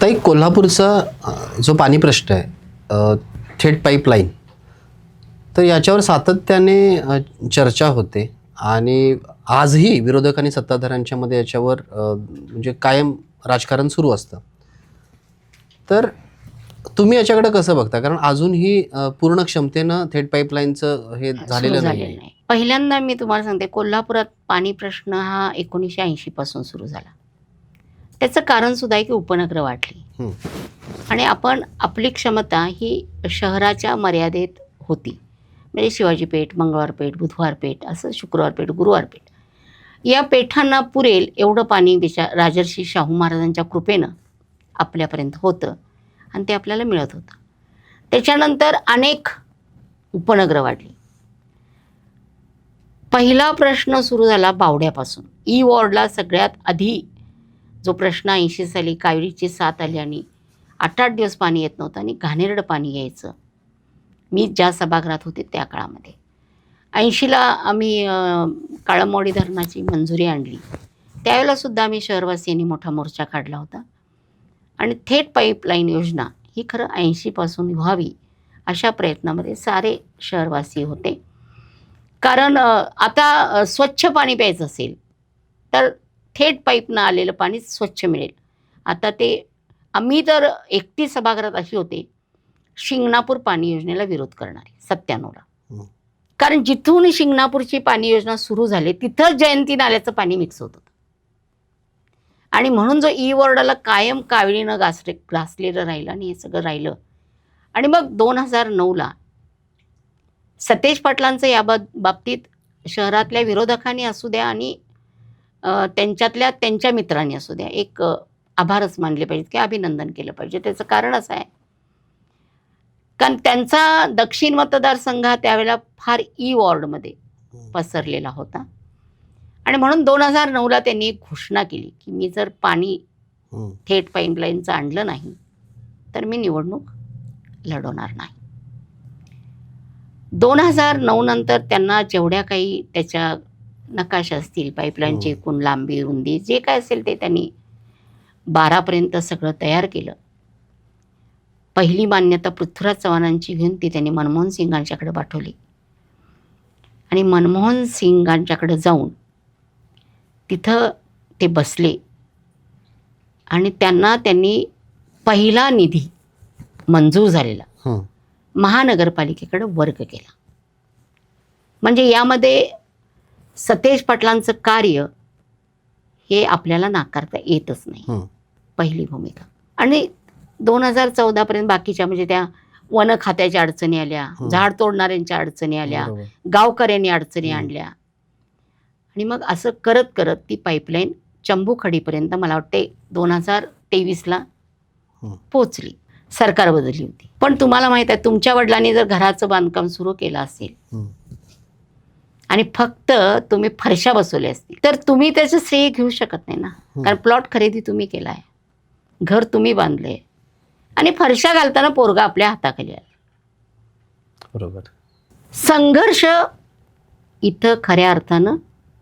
ताई कोल्हापूरचा जो पाणी प्रश्न आहे थेट पाईपलाईन तर याच्यावर सातत्याने चर्चा होते. आणि आजही विरोधक आणि सत्ताधाऱ्यांच्या मध्ये याच्यावर म्हणजे कायम राजकारण सुरू असतं. तर तुम्ही याच्याकडे कसं बघता? कारण अजूनही पूर्ण क्षमतेनं थेट पाईपलाईनचं हे झालेलं नाही. पहिल्यांदा मी तुम्हाला सांगते कोल्हापुरात पाणी प्रश्न हा एकोणीसशे ऐंशी पासून सुरू झाला. त्याचं कारण सुद्धा आहे की उपनगरं वाढली हं. आणि आपण आपली क्षमता ही शहराच्या मर्यादेत होती. म्हणजे शिवाजी पेठ मंगळवार पेठ बुधवार पेठ असं शुक्रवार पेठ गुरुवार पेठ. या पेठांना पुरेल एवढं पाणी विचार राजर्षी शाहू महाराजांच्या कृपेनं आपल्यापर्यंत होतं आणि ते आपल्याला मिळत होतं. त्याच्यानंतर अनेक उपनगरं वाढली. पहिला प्रश्न सुरू झाला बावड्यापासून. ई वॉर्डला सगळ्यात आधी जो प्रश्न ऐंशी साली कावेरीची साथ आली आणि आठ आठ दिवस पाणी येत नव्हतं आणि घाणेरडं पाणी यायचं. मी ज्या सभागृहात होते त्या काळामध्ये. ऐंशीला आम्ही काळंबोडी धरणाची मंजुरी आणली. त्यावेळेलासुद्धा आम्ही शहरवासियांनी मोठा मोर्चा काढला होता. आणि थेट पाईपलाईन योजना ही खरं ऐंशीपासून व्हावी अशा प्रयत्नामध्ये सारे शहरवासी होते. कारण आता स्वच्छ पाणी प्यायचं असेल तर थेट पाईपनं आलेलं पाणी स्वच्छ मिळेल. आता ते आम्ही तर एकटी सभागृहात अशी होते शिंगणापूर पाणी योजनेला विरोध करणारे सत्त्याण्णवला. कारण जिथून शिंगणापूरची पाणी योजना सुरू झाली तिथंच जयंती नाल्याचं पाणी मिक्स होत होतं. आणि म्हणून जो ई वॉर्डाला कायम काविळीनं घासले घासलेलं राहिलं आणि हे सगळं राहिलं. आणि मग दोन हजार नऊला सतेज पाटलांचं या बाब बाबतीत शहरातल्या विरोधकांनी असू द्या आणि त्यांच्यातल्या त्यांच्या मित्रांनी असू द्या एक आभारच मानले पाहिजेत की अभिनंदन केलं पाहिजे. त्याचं कारण असं आहे. कारण त्यांचा दक्षिण मतदारसंघ हा त्यावेळेला फार ई वॉर्डमध्ये पसरलेला होता. आणि म्हणून दोन हजार नऊला त्यांनी एक घोषणा केली की मी जर पाणी हं. थेट पाईपलाईनचं आणलं नाही तर मी निवडणूक लढवणार नाही. दोन हजार नऊ नंतर त्यांना जेवढ्या काही त्याच्या नकाशा असतील पाईपलाईनची हं. एकूण लांबी रुंदी जे काय असेल ते त्यांनी बारापर्यंत सगळं तयार केलं पहिली मान्यता पृथ्वीराज चव्हाणांची घेऊन ती त्यांनी मनमोहन सिंगांच्याकडे पाठवली आणि मनमोहन सिंगांच्याकडे जाऊन तिथं ते बसले आणि त्यांना त्यांनी पहिला निधी मंजूर झालेला. महानगरपालिकेकडे वर्ग केला म्हणजे यामध्ये सतेज पाटलांचं कार्य हे आपल्याला नाकारता येतच नाही. पहिली भूमिका आणि दोन हजार चौदापर्यंत बाकीच्या म्हणजे त्या वन खात्याच्या अडचणी आल्या. झाड तोडणाऱ्यांच्या अडचणी आल्या. गावकऱ्यांनी अडचणी. आणल्या आणि मग असं करत करत ती पाईपलाईन चंबूखडीपर्यंत मला वाटते दोन हजार तेवीसला. पोचली सरकार बदलली होती पण तुम्हाला माहीत आहे तुमच्या वडिलांनी जर घराचं बांधकाम सुरू केलं असेल. आणि फक्त तुम्ही फरशा बसवल्या असतील. तर तुम्ही त्याचं श्रेय घेऊ शकत नाही ना. कारण प्लॉट खरेदी तुम्ही केला आहे घर तुम्ही बांधले. आणि फरशा घालताना पोरगा आपल्या हाताखाली आला. बरोबर. संघर्ष इथं खऱ्या अर्थानं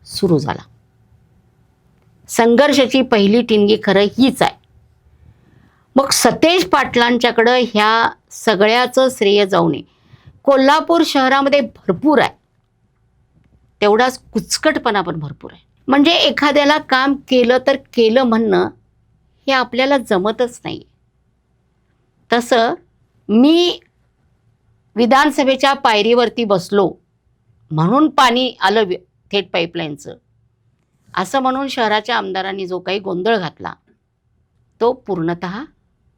सुरू झाला. संघर्षाची पहिली टिंगी खरं हीच आहे. मग सतेज पाटलांच्याकडं ह्या सगळ्याचं श्रेय जाऊ नये. कोल्हापूर शहरामध्ये भरपूर आहे. तेवढाच कुचकटपणा पण भरपूर आहे. म्हणजे एखाद्याला काम केलं तर केलं म्हणणं हे आपल्याला जमतच नाही. तसं मी विधानसभेच्या पायरीवरती बसलो म्हणून पाणी आलं थेट पाईपलाईनचं. असं म्हणून शहराच्या आमदारांनी जो काही गोंधळ घातला तो पूर्णत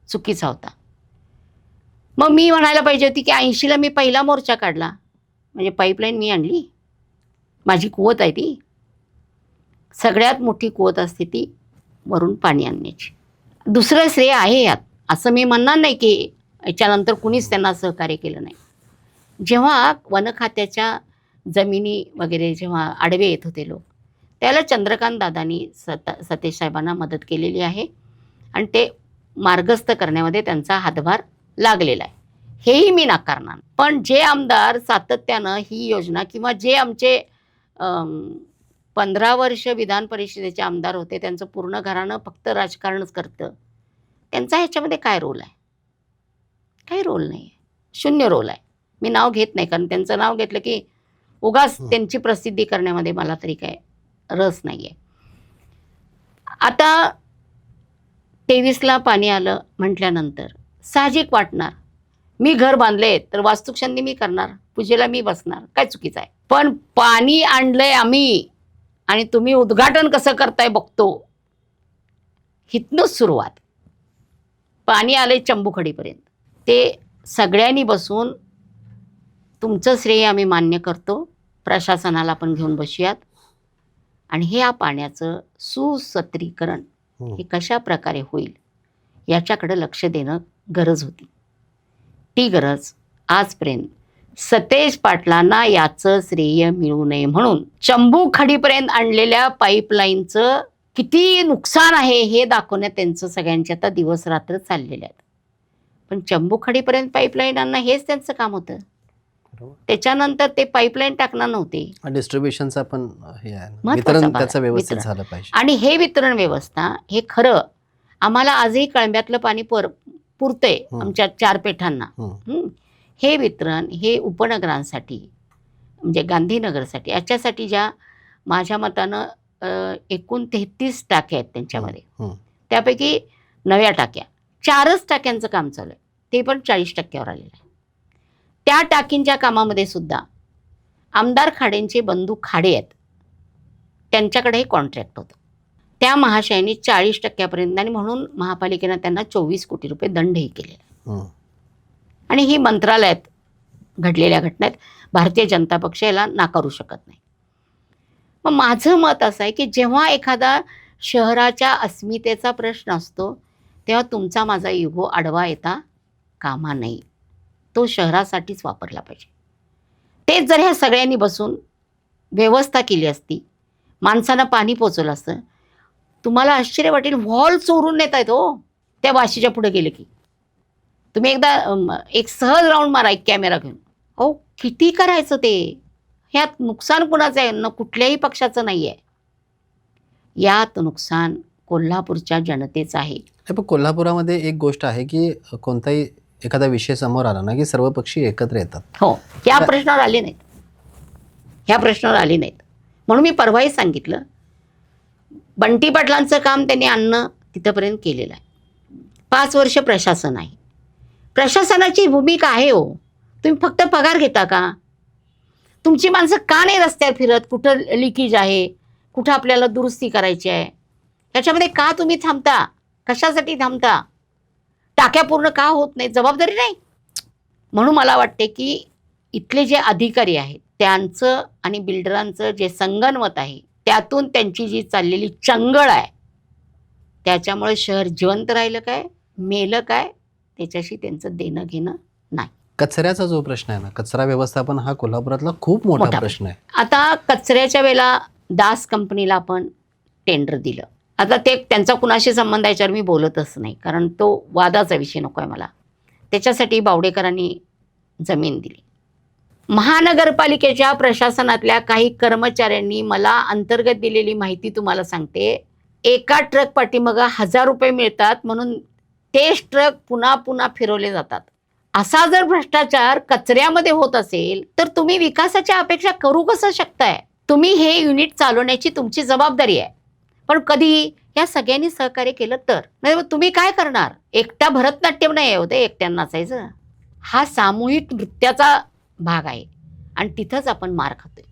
चुकीचा होता. मग मी म्हणायला पाहिजे होती की ऐंशीला मी पहिला मोर्चा काढला. म्हणजे पाईपलाईन मी आणली. माझी कुवत आहे ती. सगळ्यात मोठी कुवत असते ती वरून पाणी आणण्याची. दुसरं श्रेय आहे यात. असं मी म्हणणार नाही की याच्यानंतर कुणीच त्यांना सहकार्य केलं नाही. जेव्हा वनखात्याच्या जमिनी वगैरे जेव्हा आडवे येत होते लोक त्याला चंद्रकांत दादांनी सत सतेश साहेबांना मदत केलेली आहे आणि ते मार्गस्थ करण्यामध्ये त्यांचा हातभार लागलेला आहे. हेही मी नाकारणार पण जे आमदार सातत्यानं ही योजना किंवा जे आमचे पंधरा वर्ष विधान परिषदेचे आमदार होते. त्यांचं पूर्ण घराणं फक्त राजकारणच करतं. त्यांचा ह्याच्यामध्ये काय रोल आहे? काही रोल नाही आहे शून्य रोल आहे. मी नाव घेत नाही कारण त्यांचं नाव घेतलं की उगाच. त्यांची प्रसिद्धी करण्यामध्ये मला तरी काय रस नाही आहे आता तेवीसला पाणी आलं म्हटल्यानंतर साहजिक वाटणार. मी घर बांधले तर वास्तुक्षंदी मी करणार पूजेला मी बसणार काय चुकीचं आहे? पण पाणी आणलंय आम्ही आणि तुम्ही उद्घाटन कसं करताय बघतो. हितनंच सुरुवात. पाणी आलंय चंबुखडीपर्यंत. ते सगळ्यांनी बसून तुमचं श्रेय आम्ही मान्य करतो. प्रशासनाला पण घेऊन बसूयात. आणि हे या पाण्याचं सुसत्रीकरण हं. हे कशा प्रकारे होईल याच्याकडे लक्ष देणं गरज होती. ती गरज आजपर्यंत सतेज पाटलांना याचं श्रेय मिळू नये म्हणून चंबू खडीपर्यंत आणलेल्या पाईपलाईनचं किती नुकसान आहे हे दाखवण्यात त्यांचं सगळ्यांचे आता दिवस रात्र चाललेले आहेत. पण चंबू खडीपर्यंत पाईपलाईन आणणं हेच त्यांचं काम होतं. त्याच्यानंतर ते पाईपलाईन टाकणार नव्हते. डिस्ट्रीब्युशनचा पण व्यवस्थित. झालं पाहिजे. आणि हे वितरण व्यवस्था हे खरं आम्हाला आजही कळंब्यातलं पाणी पुर पुरतंय. आमच्या चार पेठांना. हं. वितरण हे उपनगरांसाठी म्हणजे गांधीनगरसाठी याच्यासाठी ज्या माझ्या मतानं एकूण तेहतीस टाक्या आहेत त्यांच्यामध्ये. त्यापैकी नव्या टाक्या चारच टाक्यांचं काम चालू आहे ते पण चाळीस टक्क्यावर आलेलं आहे त्या टाकींच्या कामामध्ये सुद्धा आमदार खाडेंचे बंधू खाडे आहेत त्यांच्याकडे हे कॉन्ट्रॅक्ट होतं त्या महाशयाने चाळीस टक्क्यापर्यंत आणि म्हणून महापालिकेनं त्यांना चोवीस कोटी रुपये दंडही केलेला आहे. आणि ही मंत्रालयात घडलेल्या घटनेत भारतीय जनता पक्ष याला नाकारू शकत नाही. मग माझं मत असं आहे की जेव्हा एखादा शहराच्या अस्मितेचा प्रश्न असतो तेव्हा तुमचा माझा युगो आडवा येता कामा नाही तो शहरासाठीच वापरला पाहिजे. तेच जर ह्या सगळ्यांनी बसून व्यवस्था केली असती माणसांना पाणी पोचवलं असतं तुम्हाला आश्चर्य वाटेल व्हॉल चोरून नेतायत हो. त्या वाशीच्या पुढे गेले की. तुम्ही एकदा एक सहज राऊंड मारा एक कॅमेरा घेऊन. अहो किती करायचं ते? ह्यात नुकसान कुणाचं आहे? न कुठल्याही पक्षाचं नाही आहे यात नुकसान कोल्हापूरच्या जनतेचं आहे. पण कोल्हापुरामध्ये एक गोष्ट आहे की कोणताही एखादा विषय समोर आला ना की सर्व पक्षी एकत्र येतात. हो. ह्या प्रश्नावर आले नाहीत. ह्या प्रश्नावर आले नाहीत. म्हणून मी परवाही सांगितलं बंटी पाटलांचं काम त्यांनी आणणं तिथंपर्यंत केलेलं आहे. पाच वर्ष प्रशासन आहे. प्रशासनाची भूमिका आहे हो. तुम्ही फक्त पगार घेता का? तुमची माणसं का नाही रस्त्यावर फिरत? कुठं लिकेज आहे? कुठं आपल्याला दुरुस्ती करायची आहे? त्याच्यामध्ये का तुम्ही थांबता? कशासाठी थांबता? टाक्या पूर्ण का होत नाही जबाबदारी नाही? म्हणून मला वाटते की इथले जे अधिकारी आहेत त्यांचं आणि बिल्डरांचं जे संगणमत आहे त्यातून त्यांची जी चाललेली चंगळ आहे त्याच्यामुळे शहर जिवंत राहिलं काय? मेलं काय? त्याच्याशी त्यांचं देणं घेणं नाही. कचऱ्याचा जो प्रश्न आहे ना कचरा व्यवस्थापन हा कोल्हापुरातला खूप मोठा मोठा प्रश्न आहे. आता कचऱ्याच्या वेळेला दास कंपनीला आपण टेंडर दिलं. आता ते त्यांचा कुणाशी संबंध आहे याच्यावर मी बोलतच नाही कारण तो वादाचा विषय नको आहे मला. त्याच्यासाठी बावडेकरांनी जमीन दिली. महानगरपालिकेच्या प्रशासनातल्या काही कर्मचाऱ्यांनी मला अंतर्गत दिलेली माहिती तुम्हाला सांगते. एका ट्रक पाठीमागं हजार रुपये मिळतात म्हणून तेच ट्रक पुन्हा पुन्हा फिरवले जातात. असा जर भ्रष्टाचार कचऱ्यामध्ये होत असेल तर तुम्ही विकासाच्या अपेक्षा करू कसं शकताय? तुम्ही हे युनिट चालवण्याची तुमची जबाबदारी आहे. पण कधी या सगळ्यांनी सहकार्य केलं तर? नाही तुम्ही काय करणार? एकटा भरतनाट्यम नाही आहे होते एकट्यांना नाचायचं हा सामूहिक नृत्याचा भाग आहे. आणि तिथंच आपण मार खातोय.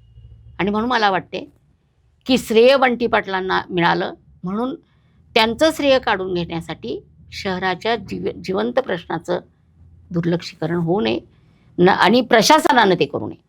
आणि म्हणून मला वाटते की श्रेय बंटी पाटलांना मिळालं. म्हणून त्यांचं श्रेय काढून घेण्यासाठी शहराच्या जीव जिवंत प्रश्नाचं दुर्लक्षीकरण होऊ नये. न आणि प्रशासनानं ते करू नये.